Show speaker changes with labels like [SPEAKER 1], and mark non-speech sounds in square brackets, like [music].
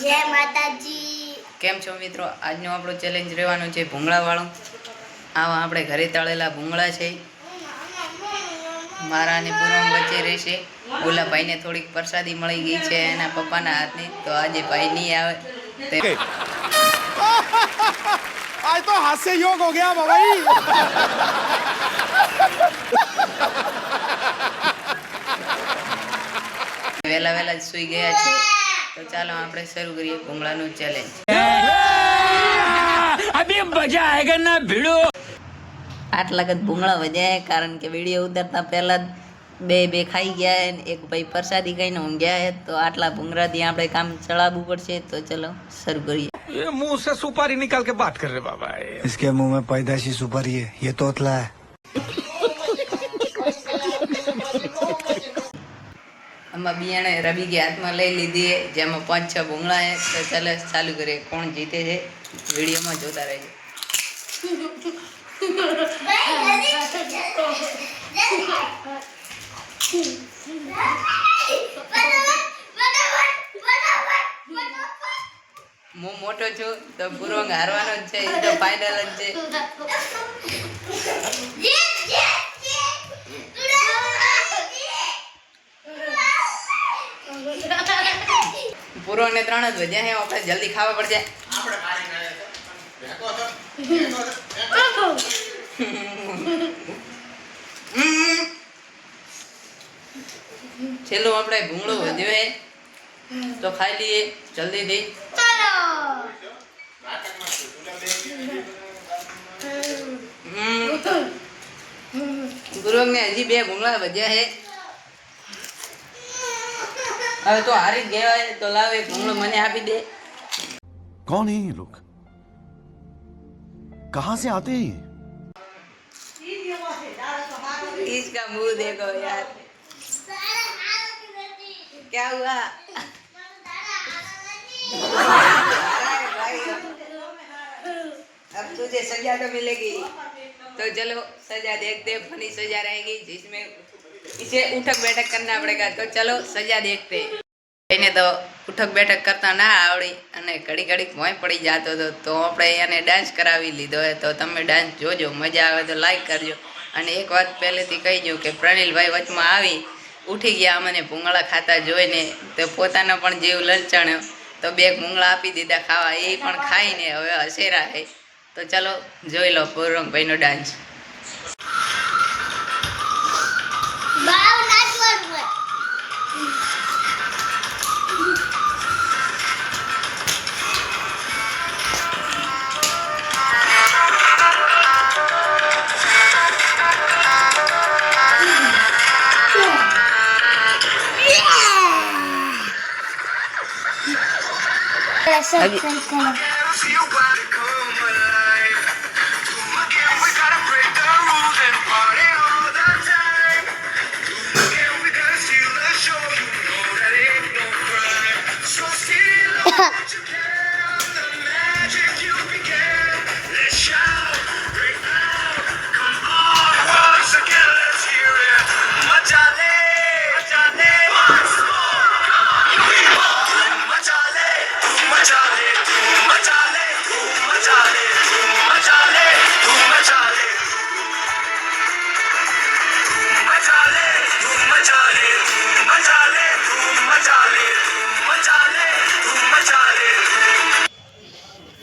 [SPEAKER 1] જય માતાજી.
[SPEAKER 2] કેમ છો મિત્રો? આજનો આપણો ચેલેન્જ રહેવાનો છે ભૂંગળાવાળો. આવા આપણે ઘરે તળેલા ભૂંગળા છે. મારા અને પૂનમ વચ્ચે રહેશે. ઓલા ભાઈને થોડીક પ્રસાદી મળી ગઈ છે એના પપ્પાના હાથની તો આજે ભાઈ નહીં આવે.
[SPEAKER 3] આજ તો હાસ્ય યોગ હો ગયા ભાઈ
[SPEAKER 2] વહેલા વહેલા જ સુઈ ગયા છે. ચાલો આપણે શરૂ કરીએ ભૂંગળાનું ચેલેન્જ
[SPEAKER 4] अभी मजा आएगा ना भिड़ो
[SPEAKER 2] આટલા જ ભૂંગળા વધ્યા કારણ કે વિડીયો ઉતારતા પહેલા જ બે બે ખાઈ ગયા અને એક ભાઈ પ્રસાદી ખાઈને ઊંઘ્યા છે તો આટલા ભૂંગળાથી આપણે કામ ચલાવવું પડશે તો ચલો શરૂ કરીએ
[SPEAKER 4] ये मुंह से सुपारी निकाल के बात कर रहे बाबा
[SPEAKER 5] इसके मुंह में पैदाशी सुपारी है ये तोतला है
[SPEAKER 2] આમાં બિયાણે રબી કે હાથમાં લઈ લીધી. જેમાં પાંચ, છ ભૂંગળા છે, તો ચાલો, ચાલુ કરીએ. કોણ જીતે છે? વિડીયોમાં જોતા રહેજો. હું મોટો છું, તો પૂરો હારવાનો જ છે તો ફાઇનલ જ છે. [laughs] પૂર્વંગને ત્રણ જ વધ્યા હે, આપણે જલ્દી ખાવા પડશે. છેલ્લો આપણે ભૂંગળો વધ્યો હે, તો ખાઈ લઈએ જલ્દીથી. ગુરુને હજી બે ભૂંગળા વધ્યા છે હવે તો હારી જ ગયા હોય તો લાવ એક ભૂંગળો મને આપી દે
[SPEAKER 3] कौन है ये लोग कहां से आते हैं ये
[SPEAKER 2] इसका मुंह देखो यार क्या हुआ अब तुझे सजा तो मिलेगी तो चलो सजा देखते हैं फनी सजा रहेगी जिसमें इसे उठक बैठक करना पड़ेगा तो चलो सजा देखते हैं એને તો ઉઠક બેઠક કરતા ના આવડી અને ઘડી ઘડી ભોંય પડી જતો હતો તો આપણે એને ડાન્સ કરાવી લીધો હોય તો તમે ડાન્સ જોજો મજા આવે તો લાઈક કરજો અને એક વાત પહેલેથી કહી દઉં કે પ્રણીલભાઈ વચમાં આવી ઉઠી ગયા મને ભૂંગળા ખાતા જોઈને તો પોતાનો પણ જીવ લલચાણ્યો તો બે ભૂંગળા આપી દીધા ખાવા એ પણ ખાઈને હવે હસેરા છે તો ચલો જોઈ લો પૂરંગભાઈનો dance
[SPEAKER 1] Arkadaşlar sen sen. Bak.